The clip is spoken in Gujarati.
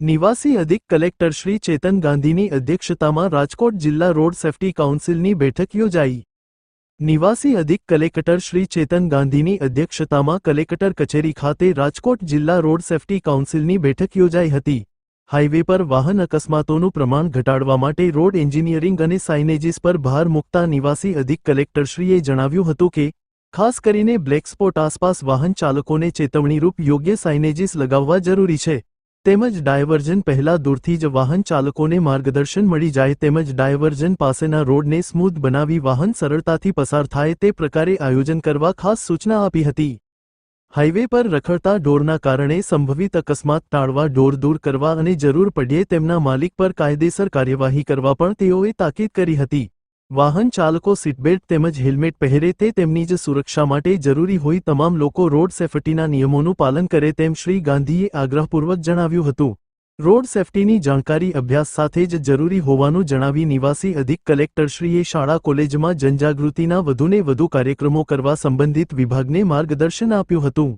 નિવાસી અધિક કલેક્ટર શ્રી ચેતન ગાંધીની અધ્યક્ષતામાં રાજકોટ જિલ્લા રોડ સેફ્ટી કાઉન્સિલની બેઠક યોજાઈ. નિવાસી અધિક કલેક્ટર શ્રી ચેતન ગાંધીની અધ્યક્ષતામાં કલેક્ટર કચેરી ખાતે રાજકોટ જિલ્લા રોડ સેફ્ટી કાઉન્સિલની બેઠક યોજાઈ હતી. હાઇવે પર વાહન અકસ્માતોનું પ્રમાણ ઘટાડવા માટે રોડ એન્જિનિયરિંગ અને સાઇનેજીસ પર ભાર મૂકતા નિવાસી અધિક કલેક્ટરશ્રીએ જણાવ્યું હતું કે, ખાસ કરીને બ્લેક સ્પોટ આસપાસ વાહન ચાલકોને ચેતવણીરૂપ યોગ્ય સાઇનેજીસ લગાવવા જરૂરી છે. તેમજ ડાયવર્જન પહેલા દૂરથી જ વાહન ચાલકોને માર્ગદર્શન મળી જાય તેમજ ડાયવર્જન પાસેના રોડને સ્મૂથ બનાવી વાહન સરળતાથી પસાર થાય તે પ્રકારે આયોજન કરવા ખાસ સૂચના આપી હતી. હાઇવે પર રખડતા ઢોરના કારણે સંભવિત અકસ્માત ટાળવા ઢોર દૂર કરવા અને જરૂર પડ્યે તેમના માલિક પર કાયદેસર કાર્યવાહી કરવા પણ તેઓએ તાકીદ કરી હતી. વાહન ચાલકો સીટબેલ્ટ તેમજ હેલ્મેટ પહેરે તે તેમની જ સુરક્ષા માટે જરૂરી હોય તમામ લોકો રોડ સેફટીના નિયમોનું પાલન કરે તેમ શ્રી ગાંધીએ આગ્રહપૂર્વક જણાવ્યું હતું. રોડ સેફટીની જાણકારી અભ્યાસ સાથે જ જરૂરી હોવાનું જણાવી નિવાસી અધિક કલેક્ટરશ્રીએ શાળા કોલેજમાં જનજાગૃતિના વધુને વધુ કાર્યક્રમો કરવા સંબંધિત વિભાગને માર્ગદર્શન આપ્યું હતું.